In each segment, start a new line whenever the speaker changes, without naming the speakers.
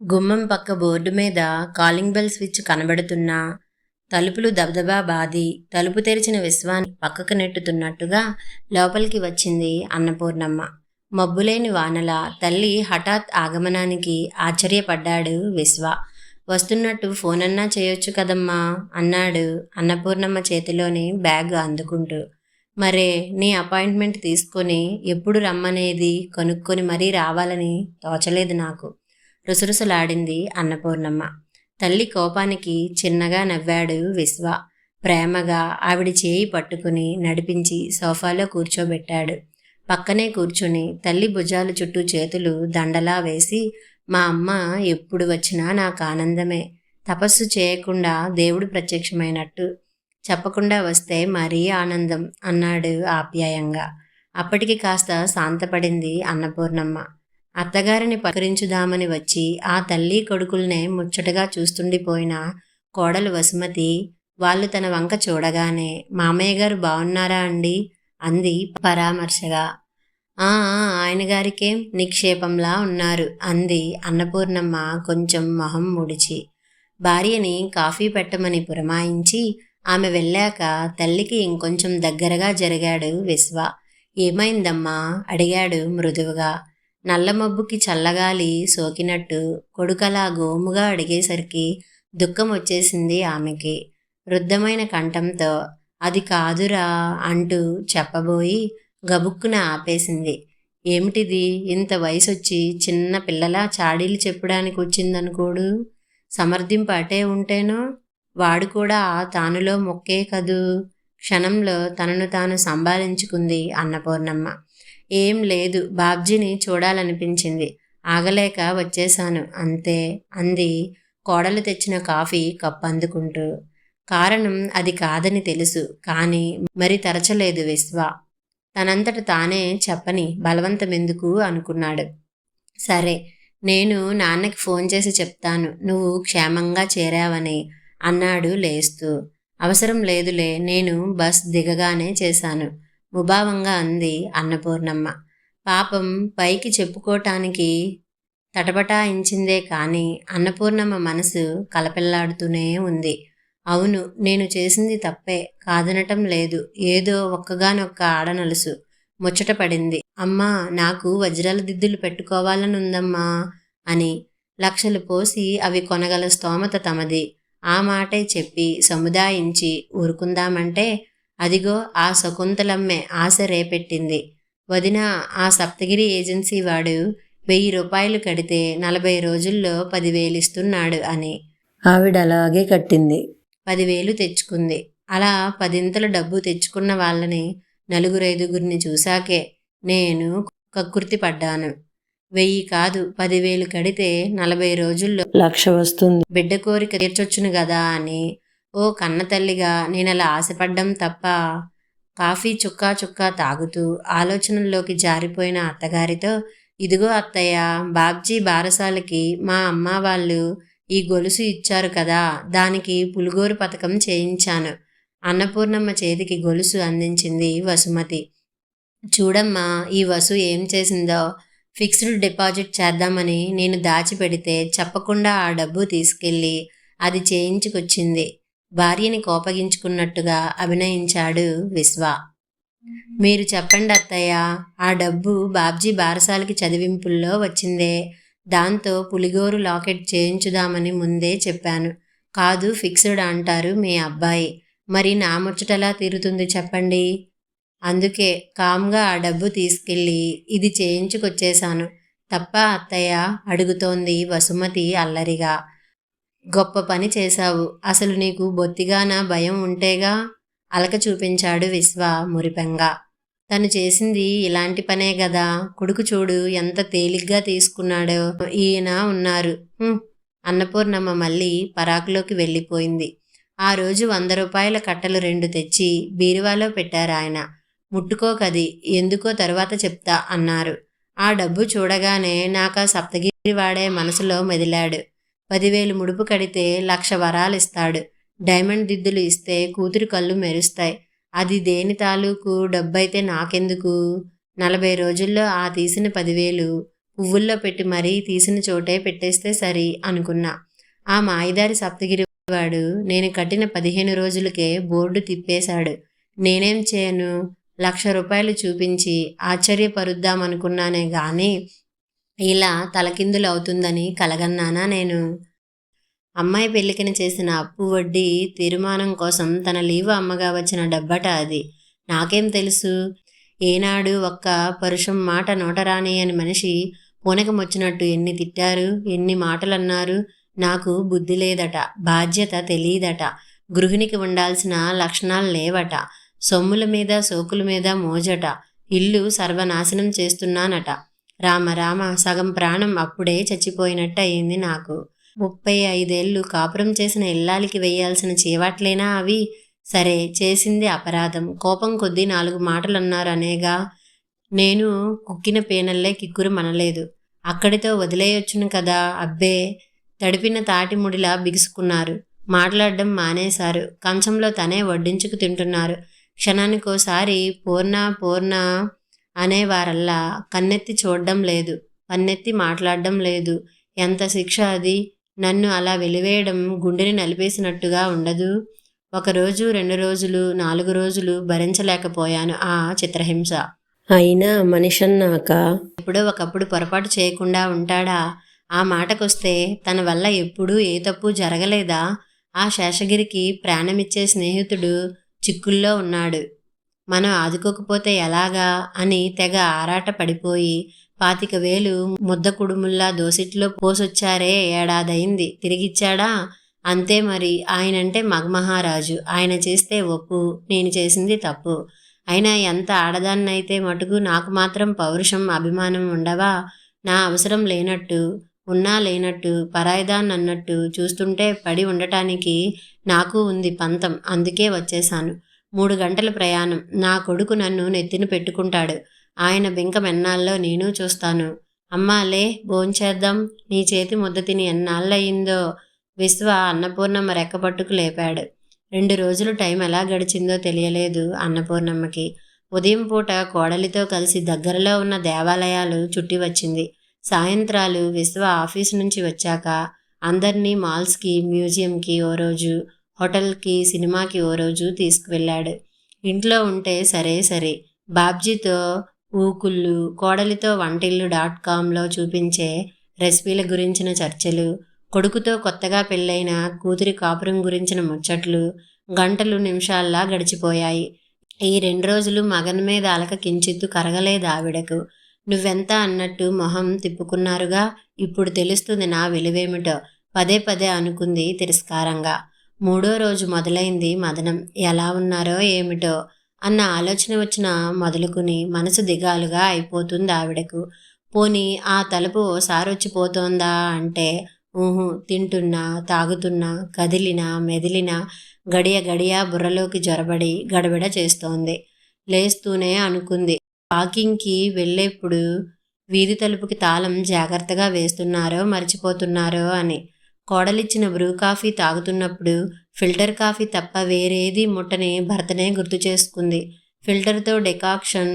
గుమ్మం పక్క బోర్డు మీద కాలింగ్ బెల్ స్విచ్ కనబడుతున్నా తలుపులు దబదబా బాది తలుపు తెరిచిన విశ్వాన్ని పక్కకు నెట్టుతున్నట్టుగా లోపలికి వచ్చింది అన్నపూర్ణమ్మ. మబ్బులేని వానల తల్లి హఠాత్ ఆగమనానికి ఆశ్చర్యపడ్డాడు విశ్వ. వస్తున్నట్టు ఫోన్ అన్నా చేయొచ్చు కదమ్మా అన్నాడు అన్నపూర్ణమ్మ చేతిలోని బ్యాగ్ అందుకుంటూ. మరే నీ అపాయింట్మెంట్ తీసుకొని ఎప్పుడు రమ్మనేది కనుక్కొని మరీ రావాలని తోచలేదు నాకు. రుసరుసలాడింది అన్నపూర్ణమ్మ. తల్లి కోపానికి చిన్నగా నవ్వాడు విశ్వ. ప్రేమగా ఆవిడ చేయి పట్టుకుని నడిపించి సోఫాలో కూర్చోబెట్టాడు. పక్కనే కూర్చుని తల్లి భుజాలు చుట్టూ చేతులు దండలా వేసి మా అమ్మ ఎప్పుడు వచ్చినా నాకు ఆనందమే. తపస్సు చేయకుండా దేవుడు ప్రత్యక్షమైనట్టు. చెప్పకుండా వస్తే మరీ ఆనందం అన్నాడు ఆప్యాయంగా. అప్పటికి కాస్త శాంతపడింది అన్నపూర్ణమ్మ. అత్తగారిని పకరించుదామని వచ్చి ఆ తల్లి కొడుకుల్నే ముచ్చటగా చూస్తుండిపోయిన కోడలు వసుమతి వాళ్ళు తన వంక చూడగానే మామయ్య గారు బాగున్నారా అండి? అంది పరామర్శగా. ఆ ఆయన గారికే నిక్షేపంలా ఉన్నారు అంది అన్నపూర్ణమ్మ కొంచెం మొహం ముడిచి. భార్యని కాఫీ పెట్టమని పురమాయించి ఆమె వెళ్ళాక తల్లికి ఇంకొంచెం దగ్గరగా జరిగాడు విశ్వ. ఏమైందమ్మా? అడిగాడు మృదువుగా. నల్లమబ్బుకి చల్లగాలి సోకినట్టు కొడుకలా గోముగా అడిగేసరికి దుఃఖం వచ్చేసింది ఆమెకి. వృద్ధమైన కంఠంతో అది కాదురా అంటూ చెప్పబోయి గబుక్కున ఆపేసింది. ఏమిటిది? ఇంత వయసొచ్చి చిన్న పిల్లలా చాడీలు చెప్పడానికి వచ్చిందనుకోడు. సమర్థింపు అటే ఉంటేనో? వాడు కూడా తానులో మొక్కే కదూ? క్షణంలో తనను తాను సంభాళించుకుంది అన్నపూర్ణమ్మ. ఏం లేదు బాబ్జీని చూడాలనిపించింది. ఆగలేక వచ్చేశాను. అంతే అంది. కోడలు తెచ్చిన కాఫీ కప్ అందుకుంటూ. కారణం అది కాదని తెలుసు కానీ మరి తరచలేదు విశ్వ. తనంతట తానే చెప్పని బలవంతమెందుకు అనుకున్నాడు. సరే నేను నాన్నకి ఫోన్ చేసి చెప్తాను. నువ్వు క్షేమంగా చేరావని అన్నాడు లేస్తూ. అవసరం లేదులే నేను బస్ దిగగానే చేశాను ముభావంగా అంది అన్నపూర్ణమ్మ. పాపం పైకి చెప్పుకోటానికి తటపటాయించిందే కానీ అన్నపూర్ణమ్మ మనసు కలపెల్లాడుతూనే ఉంది. అవును నేను చేసింది తప్పే కాదనటం లేదు ఏదో ఒక్కగానొక్క ఆడనలుసు ముచ్చట పడింది. అమ్మా నాకు వజ్రాల దిద్దులు పెట్టుకోవాలనుందమ్మా అని లక్షలు పోసి అవి కొనగల స్తోమత తమది. ఆ మాటే చెప్పి సముదాయించి ఊరుకుందామంటే అదిగో ఆ శకుంతలమ్మే ఆశ రేపెట్టింది. వదిన ఆ సప్తగిరి ఏజెన్సీ వాడు వెయ్యి రూపాయలు కడితే నలభై రోజుల్లో పదివేలు ఇస్తున్నాడు అని. ఆవిడ అలాగే కట్టింది. పదివేలు తెచ్చుకుంది. అలా పదింతల డబ్బు తెచ్చుకున్న వాళ్ళని నలుగురైదుగురిని చూశాకే నేను కక్కుర్తి పడ్డాను. వెయ్యి కాదు పదివేలు కడితే నలభై రోజుల్లో లక్ష వస్తుంది. బిడ్డ కోరిక తీర్చొచ్చును గదా అని. ఓ కన్న తల్లిగా నేను అలా ఆశపడ్డం తప్ప కాఫీ చుక్కా చుక్కా తాగుతూ ఆలోచనల్లోకి జారిపోయిన అత్తగారితో ఇదిగో అత్తయ్య బాబ్జీ బారసాలకి మా అమ్మ వాళ్ళు ఈ గొలుసు ఇచ్చారు కదా దానికి పులిగోరు పథకం చేయించాను. అన్నపూర్ణమ్మ చేతికి గొలుసు అందించింది వసుమతి. చూడమ్మా ఈ వసు ఏం చేసిందో ఫిక్స్డ్ డిపాజిట్ చేద్దామని నేను దాచిపెడితే చెప్పకుండా ఆ డబ్బు తీసుకెళ్ళి అది చేయించుకొచ్చింది. భార్యని కోపగించుకున్నట్టుగా అభినయించాడు విశ్వ. మీరు చెప్పండి అత్తయ్య ఆ డబ్బు బాబ్జీ బారసాలకి చదివింపుల్లో వచ్చిందే. దాంతో పులిగోరు లాకెట్ చేయించుదామని ముందే చెప్పాను. కాదు ఫిక్స్డ్ అంటారు మీ అబ్బాయి. మరి నా ముచ్చటలా తీరుతుంది చెప్పండి. అందుకే కామ్గా ఆ డబ్బు తీసుకెళ్ళి ఇది చేయించుకొచ్చేశాను. తప్ప అత్తయ్య అడుగుతోంది వసుమతి అల్లరిగా. గొప్ప పని చేశావు. అసలు నీకు బొత్తిగాన భయం ఉంటేగా? అలక చూపించాడు విశ్వ మురిపెంగా. తను చేసింది ఇలాంటి పనే గదా? కొడుకు చూడు ఎంత తేలిగ్గా తీసుకున్నాడో. ఈయన ఉన్నారు. అన్నపూర్ణమ్మ మళ్ళీ పరాకులోకి వెళ్ళిపోయింది. ఆ రోజు వంద రూపాయల కట్టలు రెండు తెచ్చి బీరువాలో పెట్టారు ఆయన ముట్టుకోకది. ఎందుకో తర్వాత చెప్తా అన్నారు. ఆ డబ్బు చూడగానే నాకు ఆ సప్తగిరి వాడే మనసులో మెదిలాడు. పదివేలు ముడుపు కడితే లక్ష వరాలు ఇస్తాడు డైమండ్ దిద్దులు ఇస్తే కూతురు కళ్ళు మెరుస్తాయి. అది దేని తాలూకు? డబ్బైతే నాకెందుకు? నలభై రోజుల్లో ఆ తీసిన పదివేలు పువ్వుల్లో పెట్టి మరీ తీసిన చోటే పెట్టేస్తే సరి అనుకున్నా. ఆ మాయిదారి సప్తగిరి వాడు నేను కట్టిన పదిహేను రోజులకే బోర్డు తిప్పేశాడు. నేనేం చేయను? లక్ష రూపాయలు చూపించి ఆశ్చర్యపరుద్దామనుకున్నానే గాని ఇలా తలకిందులు అవుతుందని కలగన్నానా నేను? అమ్మాయి పెళ్ళికని చేసిన అప్పు వడ్డీ తీర్మానం కోసం తన లీవు అమ్మగా వచ్చిన డబ్బట అది. నాకేం తెలుసు? ఏనాడు ఒక్క పరుషం మాట నోటరాని అని మనిషి పూనకమొచ్చినట్టు ఎన్ని తిట్టారు ఎన్ని మాటలన్నారు నాకు బుద్ధి లేదట బాధ్యత తెలియదట గృహిణికి ఉండాల్సిన లక్షణాలు లేవట. సొమ్ముల మీద సోకుల మీద మోజట. ఇల్లు సర్వనాశనం చేస్తున్నానట. రామ రామ సగం ప్రాణం అప్పుడే చచ్చిపోయినట్టు అయింది నాకు. ముప్పై ఐదేళ్ళు కాపురం చేసిన ఇల్లాలికి వేయాల్సిన చీవాట్లేనా అవి? సరే చేసింది అపరాధం. కోపం కొద్దీ నాలుగు మాటలు అన్నారు అనేగా. నేను కుక్కిన పేనల్లే కిక్కురు మనలేదు. అక్కడితో వదిలేయొచ్చును కదా? అబ్బే! తడిపిన తాటి ముడిలా బిగుసుకున్నారు. మాట్లాడడం మానేశారు. కంచంలో తనే వడ్డించుకు తింటున్నారు. క్షణానికోసారి పూర్ణ పూర్ణ అనేవారల్లా కన్నెత్తి చూడడం లేదు పన్నెత్తి మాట్లాడడం లేదు. ఎంత శిక్ష అది? నన్ను అలా వెలివేయడం గుండెని నలిపేసినట్టుగా ఉండదు. ఒకరోజు రెండు రోజులు నాలుగు రోజులు భరించలేకపోయాను ఆ చిత్రహింస. అయినా మనిషన్నాక ఎప్పుడో ఒకప్పుడు పొరపాటు చేయకుండా ఉంటాడా? ఆ మాటకొస్తే తన వల్ల ఎప్పుడూ ఏ తప్పు జరగలేదా? ఆ శేషగిరికి ప్రాణమిచ్చే స్నేహితుడు చిక్కుల్లో ఉన్నాడు. మనం ఆదుకోకపోతే ఎలాగా? అని తెగ ఆరాట పడిపోయి పాతిక వేలు ముద్ద కుడుముల్లా దోసిట్లో పోసొచ్చారే ఏడాదయింది. తిరిగిచ్చాడా? అంతే మరి. ఆయనంటే మగమహారాజు. ఆయన చేస్తే ఒప్పు. నేను చేసింది తప్పు. అయినా ఎంత ఆడదాన్నైతే మటుకు నాకు మాత్రం పౌరుషం అభిమానం ఉండవా? నా అవసరం లేనట్టు. ఉన్నా లేనట్టు పరాయిదాన్ అన్నట్టు చూస్తుంటే పడి ఉండటానికి నాకు ఉంది పంతం. అందుకే వచ్చేశాను. మూడు గంటల ప్రయాణం. నా కొడుకు నన్ను నెత్తిన పెట్టుకుంటాడు. ఆయన బింకమెన్నాళ్ళలో నేను చూస్తాను. అమ్మాలే భోంచేద్దాం నీ చేతి ముద్ద తిని ఎన్నాళ్ళయిందో విశ్వ అన్నపూర్ణమ్మ రెక్కపట్టుకు లేపాడు. రెండు రోజులు టైం ఎలా గడిచిందో తెలియలేదు అన్నపూర్ణమ్మకి. ఉదయం పూట కోడలితో కలిసి దగ్గరలో ఉన్న దేవాలయాలు చుట్టి వచ్చింది. సాయంత్రాలు విశ్వ ఆఫీస్ నుంచి వచ్చాక అందరినీ మాల్స్కి మ్యూజియంకి ఓ రోజు హోటల్కి సినిమాకి ఓ రోజు తీసుకువెళ్ళాడు. ఇంట్లో ఉంటే సరే సరే బాబ్జీతో ఊకుళ్ళు కోడలితో వంటిల్లు డాట్ కామ్లో చూపించే రెసిపీల గురించిన చర్చలు కొడుకుతో కొత్తగా పెళ్ళైన కూతురి కాపురం గురించిన ముచ్చట్లు గంటలు నిమిషాల్లా గడిచిపోయాయి. ఈ రెండు రోజులు మగన్ మీద అలక కించిత్తు కరగలేదు ఆవిడకు. నువ్వెంత అన్నట్టు మొహం తిప్పుకున్నారుగా. ఇప్పుడు తెలుస్తుంది నా విలువేమిటో. పదే పదే అనుకుంది తిరస్కారంగా. మూడో రోజు మొదలైంది మదనం. ఎలా ఉన్నారో ఏమిటో అన్న ఆలోచన వచ్చిన మొదలుకుని మనసు దిగాలుగా అయిపోతుంది ఆవిడకు. పోని ఆ తలుపు ఓసారి వచ్చిపోతోందా అంటే ఊహు తింటున్నా తాగుతున్నా కదిలినా మెదిలినా గడియ గడియ బుర్రలోకి జొరబడి గడబిడ చేస్తోంది. లేస్తూనే అనుకుంది. వాకింగ్కి వెళ్ళేప్పుడు వీధి తలుపుకి తాళం జాగ్రత్తగా వేస్తున్నారో మర్చిపోతున్నారో అని. కోడలిచ్చిన బ్రూ కాఫీ తాగుతున్నప్పుడు ఫిల్టర్ కాఫీ తప్ప వేరేది ముట్టని భర్తనే గుర్తు చేసుకుంది. ఫిల్టర్తో డెకాక్షన్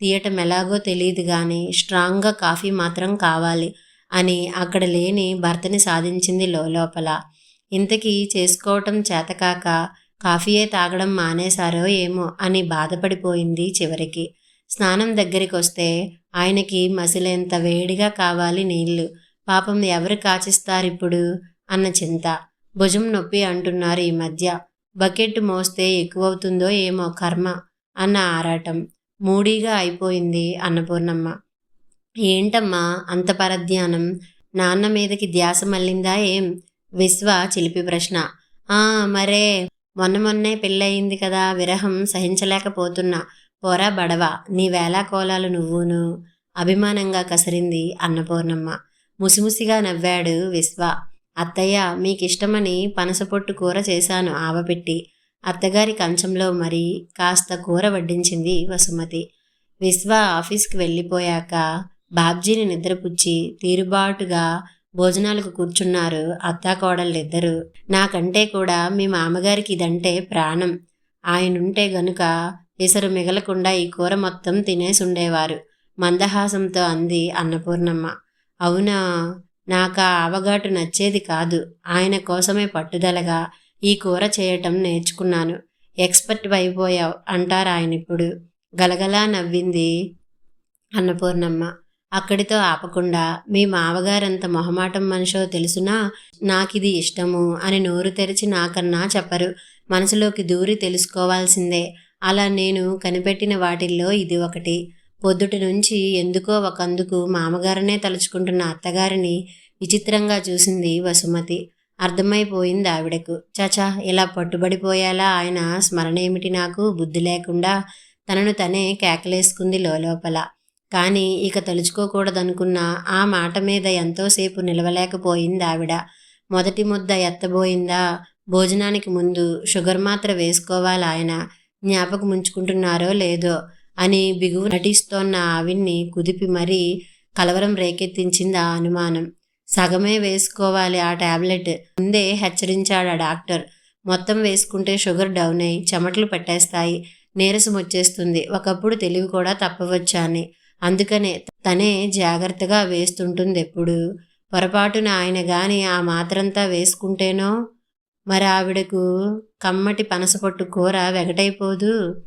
తీయటం ఎలాగో తెలియదు కానీ స్ట్రాంగ్గా కాఫీ మాత్రం కావాలి అని అక్కడ లేని భర్తని సాధించింది లోపల. ఇంతకీ చేసుకోవటం చేతకాక కాఫీయే తాగడం మానేశారో ఏమో అని బాధపడిపోయింది చివరికి. స్నానం దగ్గరికి వస్తే ఆయనకి మసిలేంత వేడిగా కావాలి నీళ్ళు పాపం ఎవరు కాచిస్తారిప్పుడు? అన్న చింత. భుజం నొప్పి అంటున్నారు ఈ మధ్య. బకెట్ మోస్తే ఎక్కువవుతుందో ఏమో కర్మ అన్న ఆరాటం. మూడీగా అయిపోయింది అన్నపూర్ణమ్మ ఏంటమ్మా అంత పరధ్యానం? నాన్న మీదకి ధ్యాస మళ్ళిందా ఏం? విశ్వ చిలిపి ప్రశ్న. ఆ మరే మొన్న మొన్నే పెళ్ళయింది కదా విరహం సహించలేకపోతున్నా. పోరా బడవ నీ వేలా కోలాలు నువ్వును. అభిమానంగా కసరింది అన్నపూర్ణమ్మ. ముసిముసిగా నవ్వాడు విశ్వ. అత్తయ్య మీకిష్టమని పనసపొట్టు కూర చేశాను ఆవపెట్టి. అత్తగారి కంచంలో మరి కాస్త కూర వడ్డించింది వసుమతి. విశ్వ ఆఫీస్కి వెళ్ళిపోయాక బాబ్జీని నిద్రపుచ్చి తీరుబాటుగా భోజనాలకు కూర్చున్నారు అత్తాకోడళ్ళిద్దరూ నాకంటే కూడా మీ మామగారికి ఇదంటే ప్రాణం. ఆయనుంటే గనుక ఇసరు మిగలకుండా ఈ కూర మొత్తం తినేసి ఉండేవారు మందహాసంతో అంది అన్నపూర్ణమ్మ. అవునా నాకు ఆ ఆవగాటు నచ్చేది కాదు. ఆయన కోసమే పట్టుదలగా ఈ కూర చేయటం నేర్చుకున్నాను. ఎక్స్పర్ట్ అయిపోయావు అంటారు ఆయన ఇప్పుడు గలగలా నవ్వింది అన్నపూర్ణమ్మ. అక్కడితో ఆపకుండా మీ మావగారంత మొహమాటం మనిషో తెలుసునా? నాకిది ఇష్టము అని నోరు తెరిచి నాకన్నా చెప్పరు. మనసులోకి దూరి తెలుసుకోవాల్సిందే. అలా నేను కనిపెట్టిన వాటిల్లో ఇది ఒకటి. పొద్దుటి నుంచి ఎందుకో ఒకందుకు మామగారనే తలుచుకుంటున్న అత్తగారిని విచిత్రంగా చూసింది వసుమతి. అర్థమైపోయింది ఆవిడకు. చాచా ఇలా పట్టుబడిపోయేలా ఆయన స్మరణేమిటి నాకు? బుద్ధి లేకుండా తనను తనే కేకలేసుకుంది లోపల కానీ ఇక తలుచుకోకూడదనుకున్న ఆ మాట మీద ఎంతోసేపు నిలవలేకపోయింది ఆవిడ. మొదటి ముద్ద ఎత్తబోయిందా? భోజనానికి ముందు షుగర్ మాత్ర వేసుకోవాలి ఆయన. జ్ఞాపకం ఉంచుకుంటున్నారో లేదో అని బిగువు నటిస్తోన్న ఆవిడ్ని కుదిపి మరీ కలవరం రేకెత్తించింది ఆ అనుమానం. సగమే వేసుకోవాలి ఆ టాబ్లెట్. ముందే హెచ్చరించాడు ఆ డాక్టర్. మొత్తం వేసుకుంటే షుగర్ డౌన్ అయ్యి చెమటలు పెట్టేస్తాయి. నీరసం వచ్చేస్తుంది. ఒకప్పుడు తెలివి కూడా తప్పవచ్చు అని అందుకనే తనే జాగ్రత్తగా వేస్తుంటుంది ఎప్పుడు పొరపాటున ఆయన గాని ఆ మాత్రంతా వేసుకుంటేనో? మరి ఆవిడకు కమ్మటి పనసపొట్టు కూర వెగటైపోదు.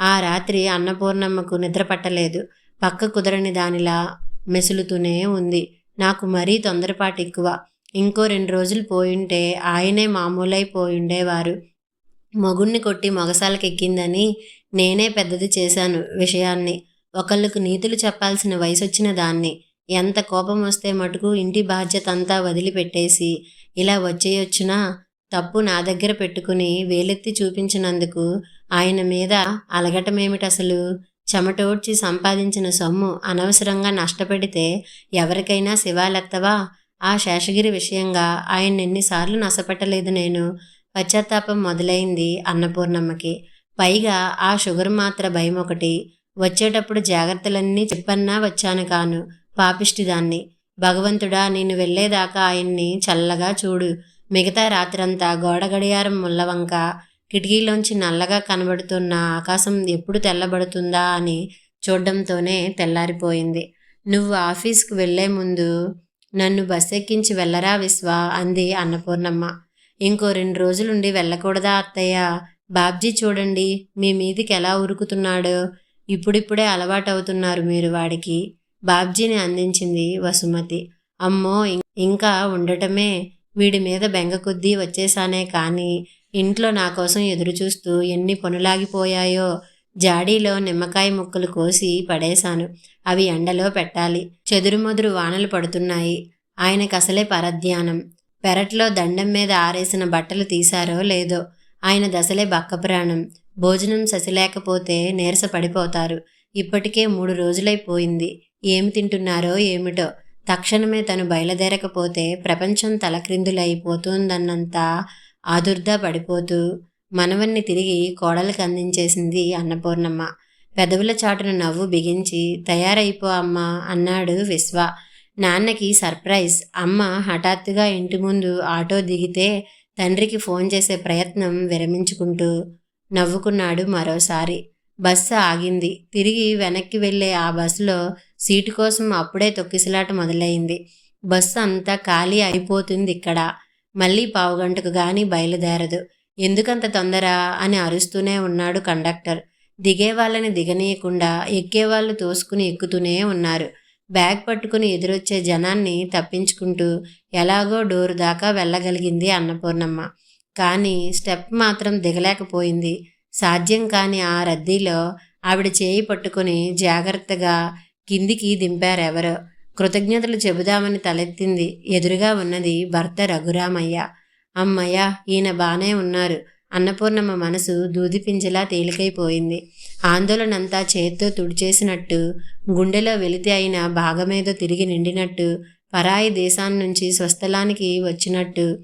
ఆ రాత్రి అన్నపూర్ణమ్మకు నిద్ర పట్టలేదు. పక్క కుదరని దానిలా మెసులుతూనే ఉంది. నాకు మరీ తొందరపాటు ఎక్కువ. ఇంకో రెండు రోజులు పోయింటే ఆయనే మామూలైపోయిండేవారు మొగుణ్ణి కొట్టి మొగసాలకెక్కిందని నేనే పెద్దది చేశాను విషయాన్ని. ఒకళ్ళకు నీతులు చెప్పాల్సిన వయసొచ్చిన దాన్ని. ఎంత కోపం వస్తే మటుకు ఇంటి బాధ్యత అంతా వదిలిపెట్టేసి ఇలా వచ్చేయొచ్చునా? తప్పు నా దగ్గర పెట్టుకుని వేలెత్తి చూపించినందుకు ఆయన మీద అలగటమేమిటసలు చెమటోడ్చి సంపాదించిన సొమ్ము అనవసరంగా నష్టపెడితే ఎవరికైనా శివాలెత్తవా? ఆ శేషగిరి విషయంగా ఆయన ఎన్నిసార్లు నసపెట్టలేదు నేను. పశ్చాత్తాపం మొదలైంది అన్నపూర్ణమ్మకి. పైగా ఆ షుగర్ మాత్ర భయం ఒకటి. వచ్చేటప్పుడు జాగ్రత్తలన్నీ చెప్పన్నా వచ్చాను కాను పాపిష్టిదాన్ని భగవంతుడా నేను వెళ్ళేదాకా ఆయన్ని చల్లగా చూడు. మిగతా రాత్రంతా గోడ గడియారం ముల్లవంక కిటికీలోంచి నల్లగా కనబడుతున్న ఆకాశం ఎప్పుడు తెల్లబడుతుందా అని చూడడంతోనే తెల్లారిపోయింది. నువ్వు ఆఫీస్కి వెళ్ళే ముందు నన్ను బస్ ఎక్కించి వెళ్ళరా విశ్వ అంది అన్నపూర్ణమ్మ. ఇంకో రెండు రోజులుండి వెళ్ళకూడదా అత్తయ్య? బాబ్జీ చూడండి మీ మీదికి ఎలా ఉరుకుతున్నాడో? ఇప్పుడిప్పుడే అలవాటవుతున్నారు మీరు వాడికి. బాబ్జీని అందించింది వసుమతి. అమ్మో ఇంకా ఉండటమే వీడి మీద బెంగ కొద్దీ వచ్చేసానే కానీ ఇంట్లో నా కోసం ఎదురుచూస్తూ ఎన్ని పనులాగిపోయాయో జాడీలో నిమ్మకాయ ముక్కలు కోసి పడేశాను. అవి ఎండలో పెట్టాలి. చెదురుమదురు వానలు పడుతున్నాయి. ఆయనకు అసలే పరధ్యానం. పెరట్లో దండం మీద ఆరేసిన బట్టలు తీశారో లేదో ఆయన దశలే బక్కప్రాణం భోజనం ససిలేకపోతే నీరస పడిపోతారు ఇప్పటికే మూడు రోజులైపోయింది. ఏమి తింటున్నారో ఏమిటో తక్షణమే తను బయలుదేరకపోతే ప్రపంచం తలక్రిందులైపోతుందన్నంత ఆదుర్దా పడిపోతూ మనవన్ని తిరిగి కోడలకు అందించేసింది అన్నపూర్ణమ్మ. పెదవుల చాటున నవ్వు బిగించి తయారైపో అమ్మా అన్నాడు విశ్వ. నాన్నకి సర్ప్రైజ్. అమ్మ హఠాత్తుగా ఇంటి ముందు ఆటో దిగితే తండ్రికి ఫోన్ చేసే ప్రయత్నం విరమించుకుంటూ నవ్వుకున్నాడు మరోసారి. బస్సు ఆగింది. తిరిగి వెనక్కి వెళ్ళే ఆ బస్సులో సీటు కోసం అప్పుడే తొక్కిసలాట మొదలైంది. బస్సు అంతా ఖాళీ అయిపోతుంది ఇక్కడ. మళ్ళీ పావుగంటకు గాని బయలుదేరదు. ఎందుకంత తొందర అని అరుస్తూనే ఉన్నాడు కండక్టర్. దిగే వాళ్ళని దిగనీయకుండా ఎక్కేవాళ్ళు తోసుకుని ఎక్కుతూనే ఉన్నారు. బ్యాగ్ పట్టుకుని ఎదురొచ్చే జనాన్ని తప్పించుకుంటూ ఎలాగో డోరు దాకా వెళ్ళగలిగింది అన్నపూర్ణమ్మ. కానీ స్టెప్ మాత్రం దిగలేకపోయింది. సాధ్యం కాని ఆ రద్దీలో ఆవిడ చేయి పట్టుకుని జాగ్రత్తగా కిందికి దింపారెవరో. కృతజ్ఞతలు చెబుదామని తలెత్తింది. ఎదురుగా ఉన్నది భర్త రఘురామయ్య. అమ్మయ్య ఈయన బానే ఉన్నారు. అన్నపూర్ణమ్మ మనసు దూదిపింజలా తేలికైపోయింది. ఆందోళనంతా చేత్తో తుడిచేసినట్టు గుండెలో వెలితి అయిన భాగమేదో తిరిగి నిండినట్టు పరాయి దేశాన్నించి స్వస్థలానికి వచ్చినట్టు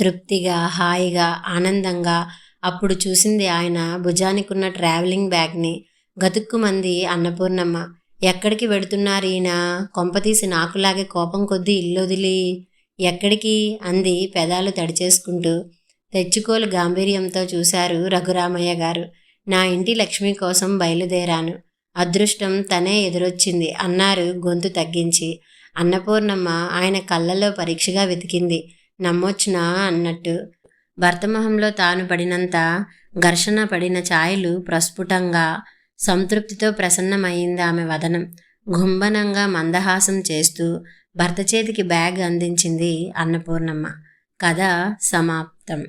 తృప్తిగా హాయిగా ఆనందంగా అప్పుడు చూసింది ఆయన భుజానికున్న ట్రావెలింగ్ బ్యాగ్ని. గతుక్కుమంది అన్నపూర్ణమ్మ ఎక్కడికి వెడుతున్నారు ఈయన కొంపతీసి నాకులాగే కోపం కొద్దీ ఇల్లొదిలి. ఎక్కడికి? అంది పెదాలు తడిచేసుకుంటూ. తెచ్చుకోలు గాంభీర్యంతో చూశారు రఘురామయ్య గారు. నా ఇంటి లక్ష్మి కోసం బయలుదేరాను. అదృష్టం తనే ఎదురొచ్చింది అన్నారు గొంతు తగ్గించి. అన్నపూర్ణమ్మ ఆయన కళ్ళలో పరీక్షగా వెతికింది. నమ్మొచ్చునా? అన్నట్టు. భర్తమొహంలో తాను పడినంత ఘర్షణ పడిన ఛాయలు ప్రస్ఫుటంగా సంతృప్తితో ప్రసన్నమైంది ఆమె వదనం. గుంబనంగా మందహాసం చేస్తూ భర్త చేతికి బ్యాగ్ అందించింది అన్నపూర్ణమ్మ. కథ సమాప్తం.